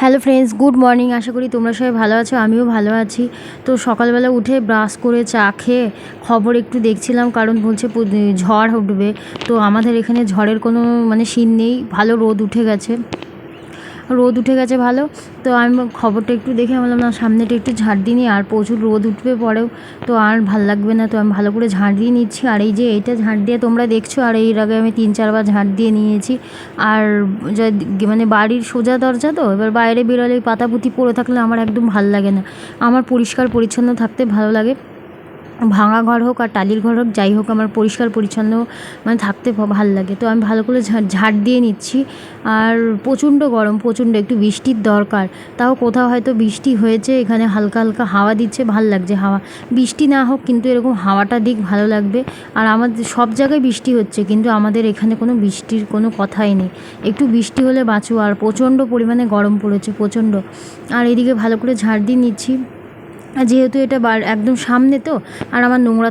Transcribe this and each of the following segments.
Hello friends good morning আশা করি তোমরা সবাই ভালো আছো, আমিও ভালো আছি। তো সকালবেলা উঠে ব্রাশ করে চা খেয়ে খবর একটু দেখছিলাম, কারণ বলছে ঝড় উঠবে। তো আমাদের এখানে ঝড়ের কোনো মানে সিন নেই, ভালো রোদ উঠে গেছে। রোদ উঠে গেছে ভালো। তো আমি খবরটা একটু দেখে বললাম, না, সামনেটা একটু ঝাড় দিয়ে নিই আর প্রচুর রোদ উঠবে পরেও। তো আর ভালো লাগবে না, তো আমি ভালো করে ঝাড় দিয়ে নিচ্ছি। আর এই যে এইটা ঝাড় দিয়ে তোমরা দেখছ, আর এর আগে আমি তিন, চারবার ঝাড় দিয়ে নিয়েছি। আর মানে বাড়ির সোজা দরজা তো, এবার বাইরে বেরোলে পাতাপুতি পড়ে থাকলে আমার একদম ভালো লাগে না। আমার পরিষ্কার পরিচ্ছন্ন থাকতে ভালো লাগে। ভাঙা ঘর হোক আর টালির ঘর হোক, যাই হোক, আমার পরিষ্কার, পরিচ্ছন্ন মানে থাকতে ভালো লাগে। তো আমি ভালো করে ঝাড় দিয়ে নিচ্ছি। আর প্রচণ্ড গরম, প্রচণ্ড একটু বৃষ্টির দরকার। তাও কোথাও হয়তো বৃষ্টি হয়েছে, এখানে হালকা হালকা হাওয়া দিচ্ছে, ভালো লাগছে হাওয়া। বৃষ্টি না হোক, কিন্তু এরকম হাওয়াটা দিক ভালো লাগবে। আর আমাদের, সব জায়গায় বৃষ্টি হচ্ছে, কিন্তু আমাদের এখানে কোনো বৃষ্টির কোনো কথাই নেই। একটু বৃষ্টি হলে বাঁচো আর প্রচণ্ড পরিমাণে গরম পড়েছে, প্রচণ্ড। আর এদিকে ভালো করে ঝাড় দিয়ে নিচ্ছি। যেহেতু এটা একদম সামনে তো আর আমার নোংরা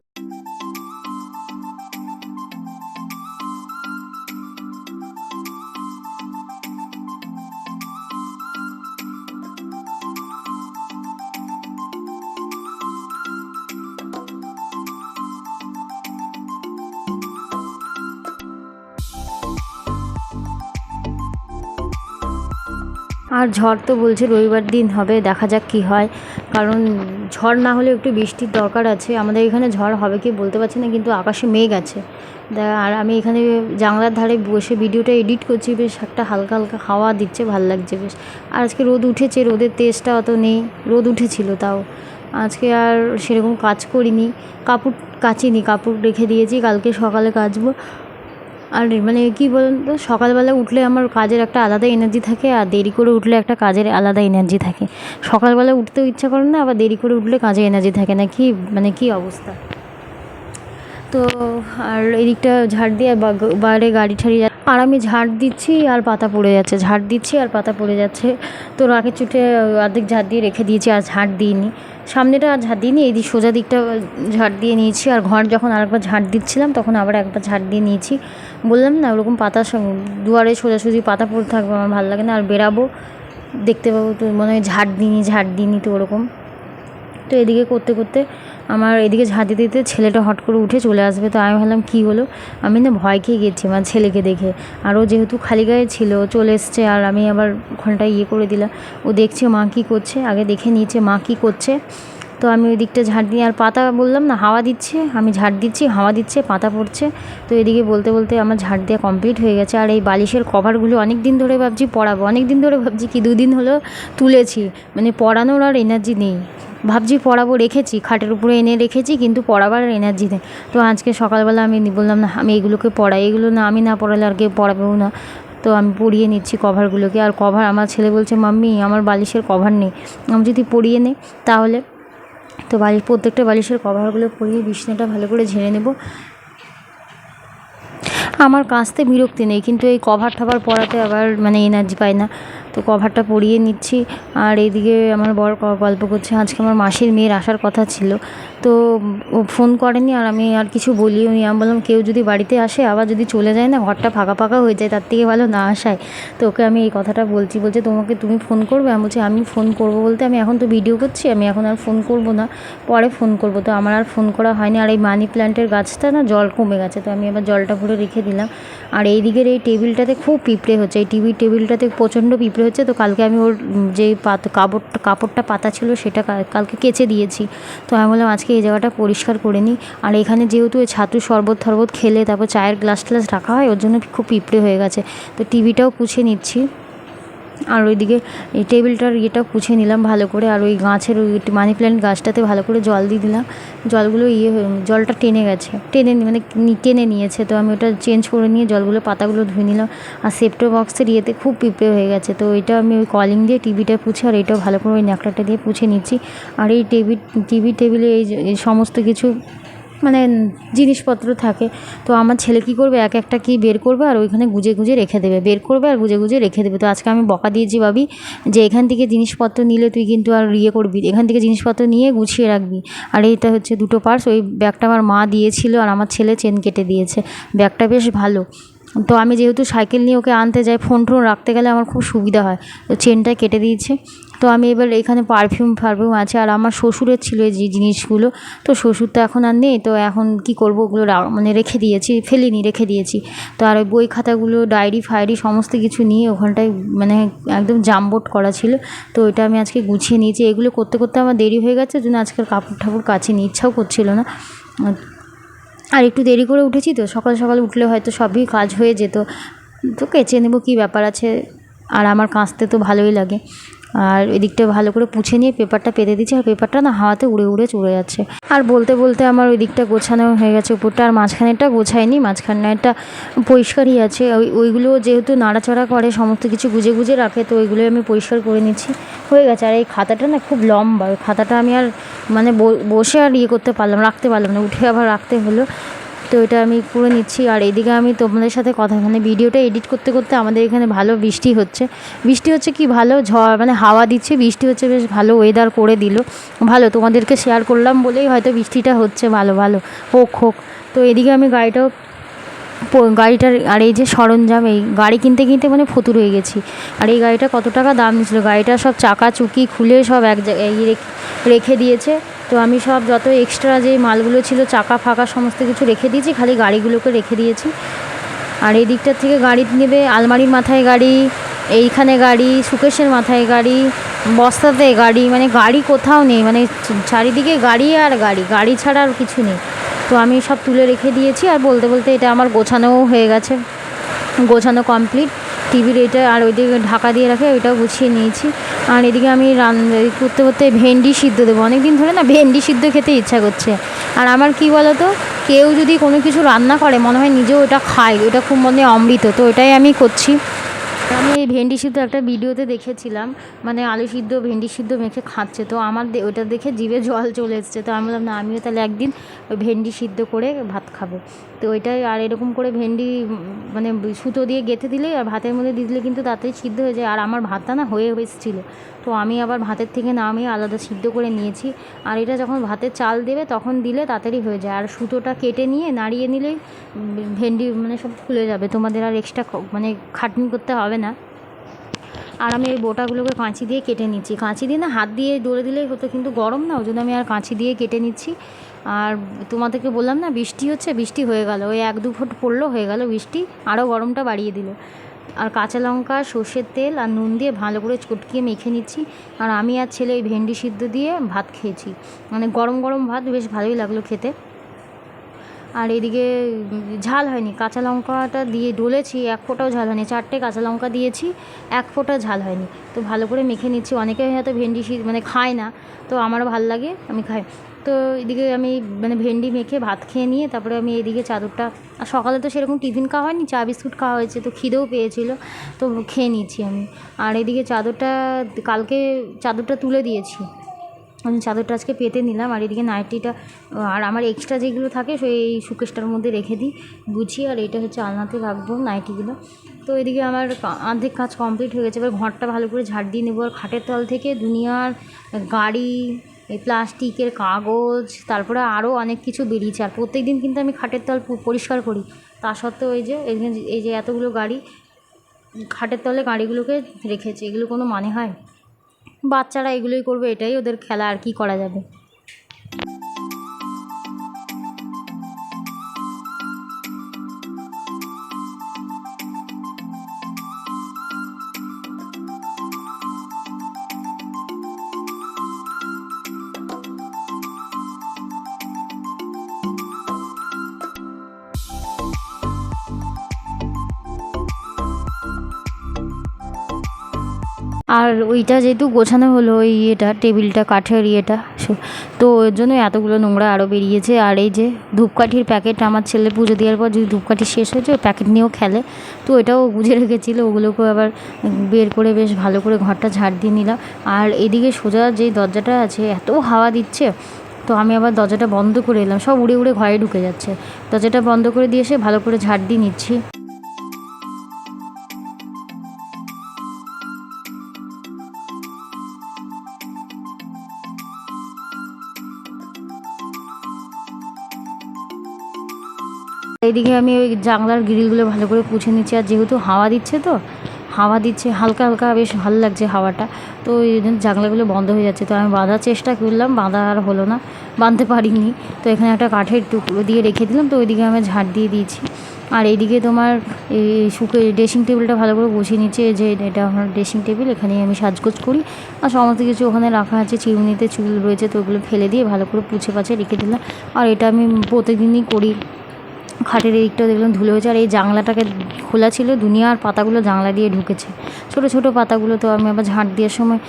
আর ঝড় তো বলছে রবিবার দিন হবে, দেখা যাক কি হয়। কারণ ঝড় না হলে একটু বৃষ্টির দরকার আছে। আমাদের এখানে ঝড় হবে কি বলতে পারছি না, কিন্তু আকাশে মেঘ আছে। আর আমি এখানে জানলার ধারে বসে ভিডিওটা এডিট করছি, বেশ একটা হালকা হালকা হাওয়া দিচ্ছে, ভালো লাগছে বেশ। আর আজকে রোদ উঠেছে, রোদের তেজটা অত নেই, রোদ উঠেছিল তাও। আজকে আর সেরকম কাজ করিনি, কাপড় কাচিনি, কাপড় রেখে দিয়েছি, কালকে সকালে কাচবো। আর মানে কি বলুন তো সকালবেলা উঠলে আমার কাজের একটা আলাদা এনার্জি থাকে আর দেরি করে উঠলে একটা কাজের আলাদা এনার্জি থাকে। সকালবেলা উঠতেও ইচ্ছা করে না, আবার দেরি করে উঠলে কাজে এনার্জি থাকে না, কি মানে কি অবস্থা? তো আর এদিকটা ঝাড় দিয়ে বাইরে গাড়ি ঠাড়ি আর আমি ঝাড় দিচ্ছি আর পাতা পড়ে যাচ্ছে, ঝাড় দিচ্ছি আর পাতা পড়ে যাচ্ছে। তো রাখের চুটে অর্ধেক ঝাড় দিয়ে রেখে দিয়েছি, আর ঝাড় দিইনি। সামনেটা আর ঝাড় দিইনি এই সোজা দিকটা ঝাড় দিয়ে নিয়েছি, আর ঘর যখন আরেকবার ঝাড় দিচ্ছিলাম তখন আবার একবার ঝাড় দিয়ে নিয়েছি। বললাম না, ওরকম পাতা দুয়ারে সোজাসুজি পাতা পড়ে থাকবে, আমার ভালো লাগে না, আর বেরাবো দেখতে পাবো তো, মনে হয় ঝাড় দিইনি ঝাড় দিইনি তো ওরকম। তো এদিকে করতে করতে আমার এদিকে ঝাঁট দিতে ছেলেটা হট করে উঠে চলে আসবে। তো আমি ভাবলাম, কী হলো? আমি না ভয় খেয়ে গেছি আমার ছেলেকে দেখে। আর ও যেহেতু খালি গায়ে ছিল চলে এসছে আর আমি আবার ওখানটায় ইয়ে করে দিলাম। ও দেখছে মা কী করছে। আগে দেখে নিয়েছে মা কী করছে। তো আমি ওই দিকটা ঝাড় দিয়ে, আর পাতা বললাম না, হাওয়া দিচ্ছে, আমি ঝাড় দিচ্ছি, হাওয়া দিচ্ছে, পাতা পড়ছে। তো এদিকে বলতে বলতে আমার ঝাড় দেওয়া কমপ্লিট হয়ে গেছে, আর এই বালিশের কভারগুলো অনেক দিন ধরে ভাবছি পড়াবো অনেক দিন ধরে ভাবছি কি দুদিন হলো তুলেছি মানে পড়ানোর আর এনার্জি নেই। ভাবছি পড়াবো, রেখেছি, খাটের উপরে এনে রেখেছি, কিন্তু পড়াবার এনার্জি নেই। তো আজকে সকালবেলা আমি বললাম না, আমি এগুলোকে পড়াই, এগুলো না, আমি না পড়ালে আর কেউ পড়াবেও না। তো আমি পরিয়ে নিচ্ছি কভারগুলোকে আর কভার আমার ছেলে বলছে, মাম্মি, আমার বালিশের কভার নেই, আমি যদি পরিয়ে নিই, তাহলে তো বালি প্রত্যেকটা বালিশের কভারগুলো পরিয়ে বিছনাটা ভালো করে ঝেড়ে নেব। আমার কাঁচতে বিরক্তি নেই, কিন্তু এই কভার টভার পরাতে আবার মানে এনার্জি পাই না। তো কভারটা পরিয়ে নিচ্ছি। আর এইদিকে আমার বর গল্প করছে, আজকে আমার মাসির মেয়ের আসার কথা ছিল। তো ও ফোন করেনি আর আমি আর কিছু বলিও নি। আমি বললাম, কেউ যদি বাড়িতে আসে, আবার যদি চলে যায় না, ঘরটা ফাঁকা ফাঁকা হয়ে যায়, তার থেকে ভালো না আসায়। তো ওকে আমি এই কথাটা বলছি, বলছে, তোমাকে তুমি ফোন করবে? আমি বলছি, আমি ফোন করব বলতে আমি এখন তো ভিডিও করছি, আমি এখন আর ফোন করব না। পরে ফোন করব। তো আমার আর ফোন করা হয়নি। আর এই মানি প্ল্যান্টের গাছটা না, জল কমে গেছে। তো আমি আবার জলটা ভরে রেখে দিলাম। আর এই দিকের এই টেবিলটাতে খুব পিঁপড়ে হচ্ছে। এই টিভির টেবিলটাতে প্রচণ্ড পিঁপড়ে হচ্ছে তো কালকে আমি ওর যে পাত, কাপড়, কাপড়টা পাতা ছিল সেটা কালকে কেচে দিয়েছি। তো আমি বললাম, আজকে এই জায়গাটা পরিষ্কার করে নিই আর এখানে যেহেতু ছাতু শরবত থরবত খেলে তারপর চায়ের গ্লাস ট্লাস রাখা হয়, ওর জন্য খুব পিঁপড়ে হয়ে গেছে। তো টিভিটাও পুছে নিচ্ছি। আর ওইদিকে এই টেবিলটার ইয়েটা পুছে নিলাম ভালো করে, আর ওই গাছের ওই মানি প্ল্যান্ট গাছটাতে ভালো করে জল দিয়ে দিলাম। জলগুলো ইয়ে জলটা টেনে গেছে। টেনে মানে টেনে নিয়েছে, তো আমি ওটা চেঞ্জ করে নিয়ে জলগুলো, পাতাগুলো ধুয়ে নিলাম। আর সেপ্টো বক্সের ইয়েতে খুব পিঁপড়ে হয়ে গেছে, তো ওইটা আমি ওই কলিং দিয়ে টিভিটা পুছে, আর এটাও ভালো করে ওই ন্যাকড়াটা দিয়ে পুছে নিচ্ছি। আর এই টেবিল টিভি টেবিলে এই সমস্ত কিছু মানে জিনিসপত্র থাকে। তো আমার ছেলে কী করবে? এক একটা কি বের করবে আর ওইখানে গুজে গুজে রেখে দেবে। বের করবে আর গুজে গুজে রেখে দেবে। তো আজকে আমি বকা দিয়েছি ভাবি যে এখান থেকে জিনিসপত্র নিলে তুই কিন্তু আর ইয়ে করবি। এখান থেকে জিনিসপত্র নিয়ে গুছিয়ে রাখবি। আর এইটা হচ্ছে দুটো পার্স ওই ব্যাগটা আমার মা দিয়েছিল আর আমার ছেলে চেন কেটে দিয়েছে। ব্যাগটা বেশ ভালো। তো আমি যেহেতু সাইকেল নিয়ে ওকে আনতে যাই ফোন টোন রাখতে গেলে আমার খুব সুবিধা হয়। তো চেনটা কেটে দিয়েছে। তো আমি এবার এখানে পারফিউম ফারফিউম আছে। আর আমার শ্বশুরের ছিল এই যে জিনিসগুলো। তো শ্বশুর তো এখন আর নেই। তো এখন কি করব? ওগুলো মানে রেখে দিয়েছি, ফেলিনি, রেখে দিয়েছি। তো আর ওই বই খাতাগুলো ডায়েরি ফায়েরি সমস্ত কিছু নিয়ে ওখানটায় মানে একদম জামবোট করা ছিল। তো ওইটা আমি আজকে গুছিয়ে নিয়েছি। এগুলো করতে করতে আমার দেরি হয়ে গেছে। জন্য আজকের কাপড় ঠাকুর নিয়ে ইচ্ছাও করছিল না। আর একটু দেরি করে উঠেছি তো, সকাল সকাল উঠলে হয়তো সবই কাজ হয়ে যেত। তো কেচে নেব কী ব্যাপার আছে? আর আমার কাচতে তো ভালোই লাগে। আর এদিকটা ভালো করে পুছে নিয়ে পেপারটা পেতে দিচ্ছি আর পেপারটা না হাওয়াতে উড়ে উড়ে চলে যাচ্ছে। আর বলতে বলতে আমার ওই দিকটা গোছানো হয়ে গেছে, উপরটা আর মাঝখানেরটা গোছায়নি মাঝখানেরটা পরিষ্কারই আছে। ওই ওইগুলো যেহেতু নাড়াচাড়া করে, সমস্ত কিছু গুজে গুজে রাখে, তো ওইগুলো আমি পরিষ্কার করে নিচ্ছি। হয়ে গেছে। আর এই খাতাটা না খুব লম্বা, ওই খাতাটা আমি আর মানে বসে আর ইয়ে করতে পারলাম রাখতে পারলাম না। উঠে আবার রাখতে হলো। তো এটা আমি করে নিচ্ছি। আর এদিকে আমি তোমাদের সাথে কথা মানে ভিডিওটা এডিট করতে করতে আমাদের এখানে ভালো বৃষ্টি হচ্ছে। বৃষ্টি হচ্ছে কি ভালো? ঝড় মানে হাওয়া দিচ্ছে। বৃষ্টি হচ্ছে বেশ ভালো ওয়েদার করে দিল। ভালো, তোমাদেরকে শেয়ার করলাম বলেই হয়তো বৃষ্টিটা হচ্ছে ভালো ভালো। হোক হোক। তো এদিকে আমি গাড়িটাও গাড়িটার, আর এই যে সরঞ্জাম, এই গাড়ি কিনতে কিনতে মানে ফতুর হয়ে গেছি। আর এই গাড়িটা কত টাকা দাম নিয়েছিল গাড়িটা সব চাকা, চুকি খুলে সব এক জায়গায় রেখে- রেখে দিয়েছে। তো আমি সব যত এক্সট্রা যে মালগুলো ছিল, চাকা ফাঁকা সমস্ত কিছু রেখে দিয়েছি, খালি গাড়িগুলোকে রেখে দিয়েছি। আর এই দিকটার থেকে গাড়ি নেবে আলমারির মাথায় গাড়ি, এইখানে গাড়ি, সুকেশের মাথায় গাড়ি, বস্তাতে গাড়ি মানে গাড়ি কোথাও নেই মানে চারিদিকে গাড়ি আর গাড়ি গাড়ি ছাড়া আর কিছু নেই। তো আমি সব তুলে রেখে দিয়েছি আর বলতে বলতে এটা আমার গোছানোও হয়ে গেছে, গোছানো কমপ্লিট টিভির এটা আর ওইদিকে ঢাকা দিয়ে রাখে, ওইটাও গুছিয়ে নিয়েছি। আর এদিকে আমি রান করতে করতে ভেন্ডি সিদ্ধ দেবো। অনেক দিন ধরে না ভেন্ডি সিদ্ধ খেতে ইচ্ছা করছে। আর আমার কি বলো তো কেউ যদি কোনো কিছু রান্না করে, মনে হয় নিজেও ওটা খায়। ওটা খুব মনে অমৃত, তো ওটাই আমি করছি। আমি এই ভেন্ডি সিদ্ধ একটা ভিডিওতে দেখেছিলাম মানে আলু সিদ্ধ, ভেন্ডি সিদ্ধ মেখে খাচ্ছে। তো আমার ওটা দেখে জিভে জল চলে এসছে। তো আমি বললাম, না, আমিও তাহলে একদিন ওই ভেন্ডি সিদ্ধ করে ভাত খাব। তো ওইটাই আর এরকম করে ভেন্ডি মানে সুতো দিয়ে গেঁথে দিলেই আর ভাতের মধ্যে দিয়ে দিলে কিন্তু তাড়াতাড়ি সিদ্ধ হয়ে যায়। আর আমার ভাতটা না হয়ে এসেছিল। তো আমি আবার ভাতের থেকে নামিয়ে আলাদা সিদ্ধ করে নিয়েছি। আর এটা যখন ভাতের চাল দেবে তখন দিলে তাড়াতাড়ি হয়ে যায়। আর সুতোটা কেটে নিয়ে নাড়িয়ে নিলেই ভেন্ডি মানে সব খুলে যাবে। তোমাদের আর এক্সট্রা মানে খাটনি করতে হবে না। আর আমি এই বোটাগুলোকে কাঁচি দিয়ে কেটে নিচ্ছি। কাঁচি দিয়ে না হাত দিয়ে ডলে দিলেই হতো, কিন্তু গরম না, ওই জন্য আমি আর কাঁচি দিয়ে কেটে নিচ্ছি। আর তোমাদেরকে বললাম না, বৃষ্টি হচ্ছে, বৃষ্টি হয়ে গেল। ওই এক দু ফুট পড়ল, হয়ে গেল বৃষ্টি। আরও গরমটা বাড়িয়ে দিল। আর কাঁচা লঙ্কা, সর্ষের তেল আর নুন দিয়ে ভালো করে চটকিয়ে মেখে নিচ্ছি। আর আমি আর ছেলে ওই ভেন্ডি সিদ্ধ দিয়ে ভাত খেয়েছি। মানে গরম গরম ভাত বেশ ভালোই লাগল খেতে। আর এদিকে ঝাল হয়নি। কাঁচা লঙ্কাটা দিয়ে ডলেছি, এক ফোঁটাও ঝাল হয়নি। চারটে কাঁচা লঙ্কা দিয়েছি, এক ফোঁটা ঝাল হয়নি। তো ভালো করে মেখে নিচ্ছি। অনেকে হয়তো ভেন্ডি মানে খায় না, তো আমারও ভালো লাগে, আমি খাই। তো এদিকে আমি মানে ভেন্ডি মেখে ভাত খেয়ে নিয়ে তারপরে আমি এদিকে চাদরটা, আর সকালে তো সেরকম টিফিন খাওয়া হয়নি, চা বিস্কুট খাওয়া হয়েছে, তো খিদেও পেয়েছিল, তো খেয়ে নিচ্ছি আমি। আর এদিকে চাদরটা কালকে চাদরটা তুলে দিয়েছি। আমি চাদরটা আজকে পেতে নিলাম, আর এদিকে নাইটিটা, আর আমার এক্সট্রা যেগুলো থাকে সেই সুকেশটার মধ্যে রেখে দিই, গুছিয়ে, আর এটা হচ্ছে আলনাতে রাখব নাইটিগুলো। তো এদিকে আমার অর্ধেক কাজ কমপ্লিট হয়ে গেছে, এবার ঘরটা ভালো করে ঝাড় দিয়ে নেব, আর খাটের তল থেকে দুনিয়ার গাড়ি এই প্লাস্টিকের কাগজ, তারপরে আরও অনেক কিছু বেরিয়েছে। আর প্রত্যেক দিন কিন্তু আমি খাটের তল পরিষ্কার করি। তা সত্ত্বেও এই যে, এই যে- এতগুলো গাড়ি, খাটের তলে গাড়িগুলোকে রেখেছে, এগুলো কোনো মানে হয়? বাচ্চারা এগুলোই করবে, এটাই ওদের খেলা, আর কি করা যাবে? আর ওইটা যেহেতু গোছানো হলো, ওই ইয়েটা, টেবিলটা, কাঠের ইয়েটা তো ওর জন্য এতগুলো নোংরা আরও বেরিয়েছে। আর এই যে ধূপকাঠির প্যাকেট, আমার ছেলে পুজো দেওয়ার পর যদি ধূপকাঠি শেষ হয়েছে ওই প্যাকেট নিয়েও খেলে। তো ওইটাও বুঝে রেখেছিলো, ওগুলোকেও আবার বের করে বেশ ভালো করে ঘরটা ঝাড় দিয়ে নিলাম। আর এদিকে সোজা যে দরজাটা আছে, এত হাওয়া দিচ্ছে, তো আমি আবার দরজাটা বন্ধ করে এলাম। সব উড়ে উড়ে ঘরে ঢুকে যাচ্ছে। দরজাটা বন্ধ করে দিয়ে এসে ভালো করে ঝাড় দিয়ে নিচ্ছি। এইদিকে আমি ওই জানলার গ্রিলগুলো ভালো করে পুছে নিচ্ছি, আর যেহেতু হাওয়া দিচ্ছে তো, হাওয়া দিচ্ছে, হালকা হালকা বেশ ভালো লাগছে হাওয়াটা। তো এই জন্য জানলাগুলো বন্ধ হয়ে যাচ্ছে। তো আমি বাঁধার চেষ্টা করলাম, বাঁধা আর হলো না, বাঁধতে পারিনি। তো এখানে একটা কাঠের টুকরো দিয়ে রেখে দিলাম, তো ওইদিকে আমি ঝাড় দিয়ে দিয়েছি। আর এইদিকে তোমার এই শুকে ড্রেসিং টেবিলটা ভালো করে গুছিয়ে নিচ্ছে যে এটা আমার ড্রেসিং টেবিল, এখানেই আমি সাজগোজ করি। আর সমস্ত কিছু ওখানে রাখা আছে চিরুনিতে চুল রয়েছে, তো ওগুলো ফেলে দিয়ে ভালো করে পুছে পাছে রেখে দিলাম। আর এটা আমি প্রতিদিনই করি। খাটের এদিকটা দিকটা দেখলাম ধুলে হয়েছে। আর এই জানলাটাকে খোলা ছিল, দুনিয়ার পাতাগুলো জানলা দিয়ে ঢুকেছে। ছোট ছোট পাতাগুলো তো আমি আবার ঝাঁট দেওয়ার সময়,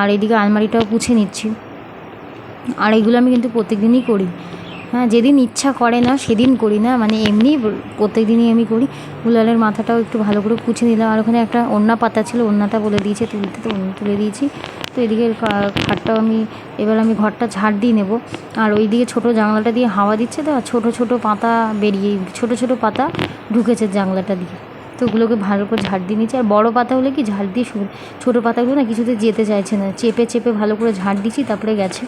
আর এদিকে আলমারিটাও পুছে নিচ্ছি। আর এগুলো আমি কিন্তু প্রত্যেক দিনই করি। হ্যাঁ যেদিন ইচ্ছা করে না, সেদিন করি না। মানে এমনি প্রত্যেক দিনই আমি করি। কুলারের মাথাটাও একটু ভালো করে পুছে নিলাম। আর ওখানে একটা ওড়না পাতা ছিল, ওড়নাটা বলে দিয়েছে তুলতে, তো তুলে দিয়েছি। তো এদিকে খাটটাও আমি, এবার আমি ঘরটা ঝাড় দিয়ে নেব। আর ওই দিকে ছোটো জানলাটা দিয়ে হাওয়া দিচ্ছে তো, আর ছোটো ছোটো পাতা বেরিয়ে, ছোটো ছোটো পাতা ঢুকেছে জানলাটা দিয়ে। তো ওগুলোকে ভালো করে ঝাড় দিয়ে নিচ্ছি আর বড়ো পাতা হলে কি ঝাড় দিয়ে ছোটো পাতাগুলো না কিছুতে যেতে চাইছে না। চেপে চেপে ভালো করে ঝাড় দিচ্ছি তারপরে গেছে।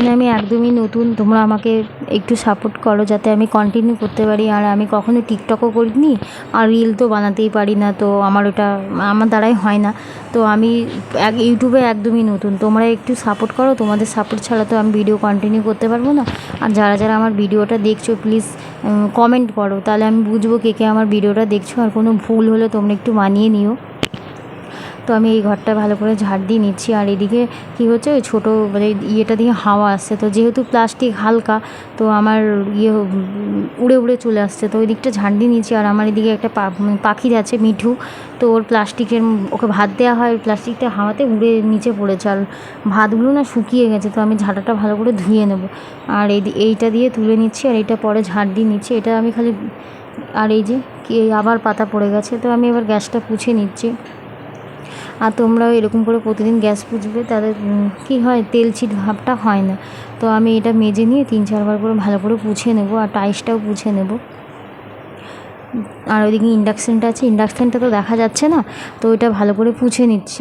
এখানে আমি একদমই নতুন। তোমরা আমাকে একটু সাপোর্ট করো যাতে আমি কন্টিনিউ করতে পারি। আর আমি কখনো টিকটকও করিনি। আর রিল তো বানাতেই পারি না। তো আমার ওটা, আমার দ্বারাই হয় না। তো আমি এক ইউটিউবে একদমই নতুন। তোমরা একটু সাপোর্ট করো। তোমাদের সাপোর্ট ছাড়া তো আমি ভিডিও কন্টিনিউ করতে পারব না। আর যারা যারা আমার ভিডিওটা দেখছ প্লিজ কমেন্ট করো। তাহলে আমি বুঝব কে কে আমার ভিডিওটা দেখছ। আর কোনো ভুল হলে তোমরা একটু মানিয়ে নিও। তো আমি এই ঘরটা ভালো করে ঝাড় দিয়ে নিচ্ছি। আর এদিকে কী হচ্ছে, ওই ছোটো মানে ইয়েটা দিয়ে হাওয়া আসছে। তো যেহেতু প্লাস্টিক হালকা, তো আমার ইয়ে উড়ে উড়ে চলে আসছে। তো ওই দিকটা ঝাড় দিয়ে নিচ্ছি। আর আমার এদিকে একটা মানে পাখি আছে মিঠু। তো ওর প্লাস্টিকের ওকে ভাত দেওয়া হয়, প্লাস্টিকটা হাওয়াতে উড়ে নিচে পড়েছে। আর ভাতগুলো না শুকিয়ে গেছে, তো আমি ঝাঁটাটা ভালো করে ধুয়ে নেব। আর এই এইটা দিয়ে তুলে নিচ্ছি। আর এইটা পরে ঝাড় দিয়ে নিচ্ছি। এটা আমি খালি, আর এই যে কি আবার পাতা পড়ে গেছে। তো আমি এবার গ্যাসটা পুছে নিচ্ছি। আর তোমরাও এরকম করে প্রতিদিন গ্যাস পুজবে তাদের কি হয়, তেল ছিট ভাবটা হয় না। তো আমি এটা মেজে নিয়ে তিন চারবার করে ভালো করে পুছে নেব, আর টাইসটাও পুছে নেব। আর ওইদিকে ইন্ডাকশানটা আছে ইন্ডাকশানটা তো দেখা যাচ্ছে না, তো ওইটা ভালো করে পুছে নিচ্ছি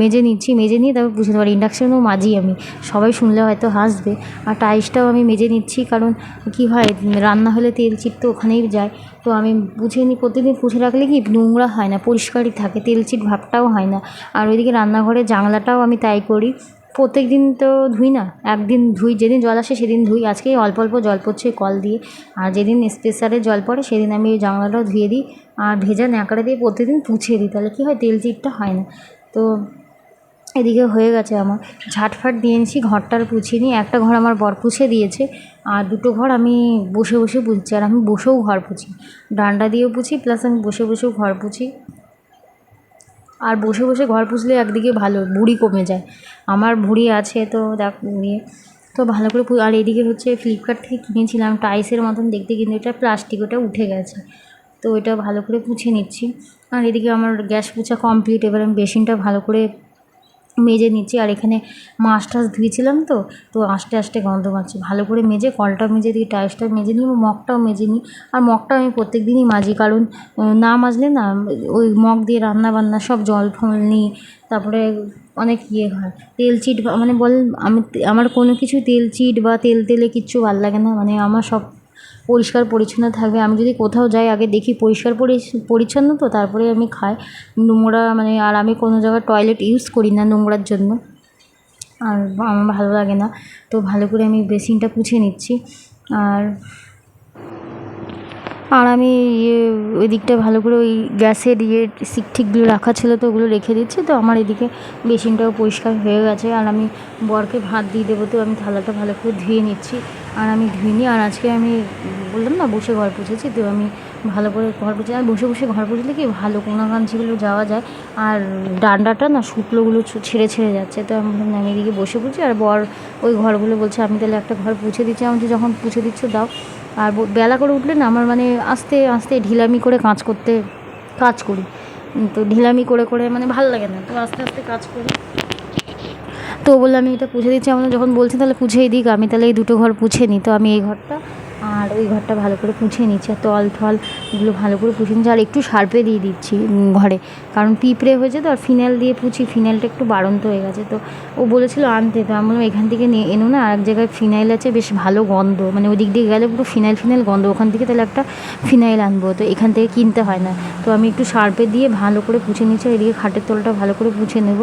মেজে নিচ্ছি, মেজে নিয়ে তারপর পুছে দেবো। আর ইন্ডাকশানও মাজি আমি, সবাই শুনলে হয়তো হাসবে। আর টাইসটাও আমি মেজে নিচ্ছি, কারণ কী হয়, রান্না হলে তেল চিট তো ওখানেই যায়। তো আমি পুছে নিই প্রতিদিন পুছে রাখলে কি নোংরা হয় না, পরিষ্কারই থাকে, তেল চিট ভাবটাও হয় না। আর ওইদিকে রান্নাঘরের জানলাটাও আমি তাই করি প্রত্যেক দিন তো ধুই না। একদিন ধুই, যেদিন জল আসে সেদিন ধুই। আজকে অল্প অল্প জল পড়ছে কল দিয়ে। আর যেদিন স্পেশালে জল পড়ে সেদিন আমি ওই জানলাটাও ধুয়ে দিই। আর ভেজা ন্যাকড়া দিয়ে প্রতিদিন পুছিয়ে দিই। তাহলে কী হয়, তেল চিটটা হয় না। তো এদিকে হয়ে গেছে আমার। ঝাটফাট দিয়ে এনেছি, ঘরটার পুছিয়ে নিই। একটা ঘর আমার বর পুছে দিয়েছে। আর দুটো ঘর আমি বসে বসে পুছছি। আর আমি বসেও ঘর পুছি। ডান্ডা দিয়েও পুছি প্লাস আমি বসে বসেও ঘর পুছি। আর বসে বসে ঘর পুষলে একদিকে ভালো ভুঁড়ি কমে যায়। আমার ভুঁড়ি আছে তো দেখ ইয়ে তো ভালো করে আর এদিকে হচ্ছে ফ্লিপকার্ট থেকে কিনেছিলাম টাইসের মতন দেখতে কিন্তু এটা প্লাস্টিক ওটা উঠে গেছে। তো এটা ভালো করে পুছে নিচ্ছি। আর এদিকে আমার গ্যাস পুছা কমপ্লিট এবার আমি বেসিনটা ভালো করে মেজে নিচ্ছি। আর এখানে মাছ টাছ ধুয়েছিলাম তো তো আস্তে আস্তে গন্ধ পাচ্ছি। ভালো করে মেজে কলটা মেজে দিই টাইসটা মেজে নিই, মগটাও মেজে নিই। আর মগটা আমি প্রত্যেক দিনই মাজি, কারণ না মাজলে না, ওই মগ দিয়ে রান্না বান্না সব জল ফল নিই, তারপরে অনেক ইয়ে হয়। তেল চিট মানে বল, আমি, আমার কোনো কিছু তেল চিট বা তেল তেলে কিচ্ছু ভালো লাগে না। মানে আমার সব পরিষ্কার পরিচ্ছন্ন থাকবে। আমি যদি কোথাও যাই, আগে দেখি পরিষ্কার পরিচ্ছন্ন তো, তারপরে আমি খাই। নোংরা মানে আর আমি কোনো জায়গায় টয়লেট ইউজ করি না নোংরার জন্য। আর আমার ভালো লাগে না। তো ভালো করে আমি বেসিনটা পুছে নিচ্ছি। আর আর আমি ইয়ে ওই দিকটা ভালো করে ওই গ্যাসের ইয়ে সিক ঠিকগুলো রাখা ছিল তো ওগুলো রেখে দিচ্ছি। তো আমার এদিকে বেসিনটাও পরিষ্কার হয়ে গেছে আর আমি বরকে ভাত দিয়ে দেবো তো আমি থালাটা ভালো করে ধুয়ে নিচ্ছি। আর আমি ধুয়ে নিই আর আজকে আমি বললাম না বসে ঘর পুছেছি তো আমি ভালো করে ঘর পুছে আর বসে বসে ঘর পুছলে কি ভালো কোনাকাঞ্চিগুলো যাওয়া যায়। আর ডান্ডাটা না শুকনোগুলো ছ- ছেড়ে ছেড়ে যাচ্ছে। তো আমি বললাম আমি এদিকে বসে পুছি আর বর ওই ঘরগুলো বলছে, আমি তাহলে একটা ঘর পুছে দিচ্ছি। আমি যখন পুছে দিচ্ছ, দাও। আর বেলা করে উঠলে না আমার মানে আস্তে আস্তে ঢিলামি করে কাজ করতে, কাজ করি। তো ঢিলামি করে করে মানে ভালো লাগে না, তো আস্তে আস্তে কাজ করি। তো ও বলল, আমি এটা পুছে দিচ্ছি। আমাদের যখন বলছি তাহলে পুছেই দিক, আমি তাহলে এই দুটো ঘর পুছে নিই। তো আমি এই ঘরটা আর ওই ঘরটা ভালো করে পুছে নিচ্ছি তল ফল এগুলো ভালো করে পুছে নিচ্ছি, আর একটু সার্পে দিয়ে দিচ্ছি ঘরে। কারণ পিঁপড়ে হয়েছে তো, আর ফিনাইল দিয়ে পুছি ফিনাইলটা একটু বাড়ন্ত হয়ে গেছে। তো ও বলেছিল আনতে, তো আমি বললাম, এখান থেকে নিয়ে এনো না, আর এক জায়গায় ফিনাইল আছে, বেশ ভালো গন্ধ। মানে ওদিক দিয়ে গেলে পুরো ফিনাইল ফিনাইল গন্ধ। ওখান থেকে তাহলে একটা ফিনাইল আনব। তো এখান থেকে কিনতে হয় না। তো আমি একটু সার্পে দিয়ে ভালো করে পুছে নিচ্ছি এদিকে খাটের তলটা ভালো করে পুছে নেব।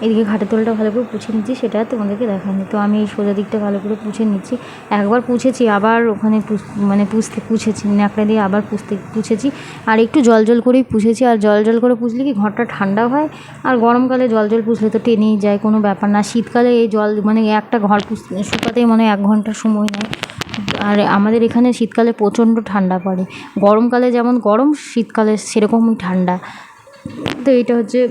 এদিকে ঘাটের তলটা ভালো করে পুছে নিচ্ছি, সেটা তোমাদেরকে দেখানি তো আমি এই সোজা দিকটা ভালো করে পুছে নিচ্ছি। একবার পুছেছি, আবার ওখানে মানে পুষতে পুছেছি, ন্যাকড়া দিয়ে আবার পুষতে পুছেছি। আর একটু জল জল করেই পুছেছি। আর জল জল করে পুছলে কি ঘরটা ঠান্ডা হয়? আর গরমকালে জল জল পুষলে তো টেনেই যায়, কোনো ব্যাপার না। শীতকালে এই জল মানে একটা ঘর পুষ- শুকাতেই মনে এক ঘণ্টা সময় নেয়। আর আমাদের এখানে শীতকালে প্রচণ্ড ঠান্ডা পড়ে। গরমকালে যেমন গরম, শীতকালে সেরকমই ঠান্ডা। তো এটা হচ্ছে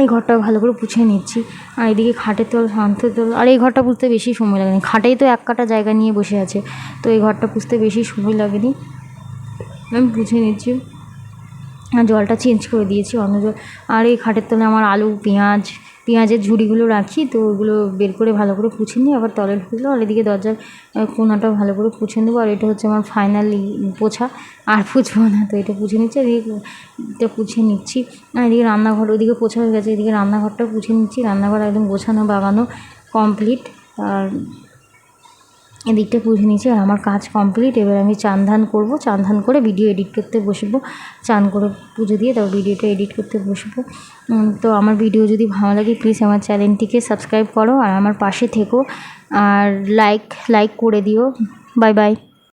এই ঘরটা ভালো করে পুছিয়ে নিচ্ছি। আর এদিকে খাটের তল, শান্তের তল, আর এই ঘরটা পুছতে বেশি সময় লাগেনি। খাটেই তো এক কাটা জায়গা নিয়ে বসে আছে, তো এই ঘরটা পুছতে বেশি সময় লাগেনি। আমি পুছে নিচ্ছি। আর জলটা চেঞ্জ করে দিয়েছি, অন্য জল। আর এই খাটের তলে আমার আলু, পেঁয়াজ পেঁয়াজের ঝুড়িগুলো রাখি, তো ওগুলো বের করে ভালো করে পুছে নিই, আবার তলের ঢুকলো আর এদিকে দরজার কোনাটা ভালো করে পুছে নেব, আর এটা হচ্ছে আমার ফাইনালি পোছা, আর পুছবো না, তো এটা পুছে নিচ্ছি এদিকে এটা পুছে নিচ্ছি, আর এদিকে রান্নাঘর, ওদিকে পোছা হয়ে গেছে, এদিকে রান্নাঘরটা পুছে নিচ্ছি, রান্নাঘর একদম গোছানো, বাগানো কমপ্লিট আর এদিকটা পুষে নিয়েছি আর আমার কাজ কমপ্লিট। এবার আমি চান ধান করব। চান ধান করে ভিডিও এডিট করতে বসবো। চান করে পুজো দিয়ে তারপর ভিডিওটা এডিট করতে বসবো। তো আমার ভিডিও যদি ভালো লাগে প্লিজ আমার চ্যানেলটিকে সাবস্ক্রাইব করো আর আমার পাশে থেকো। আর লাইক লাইক করে দিও। Bye bye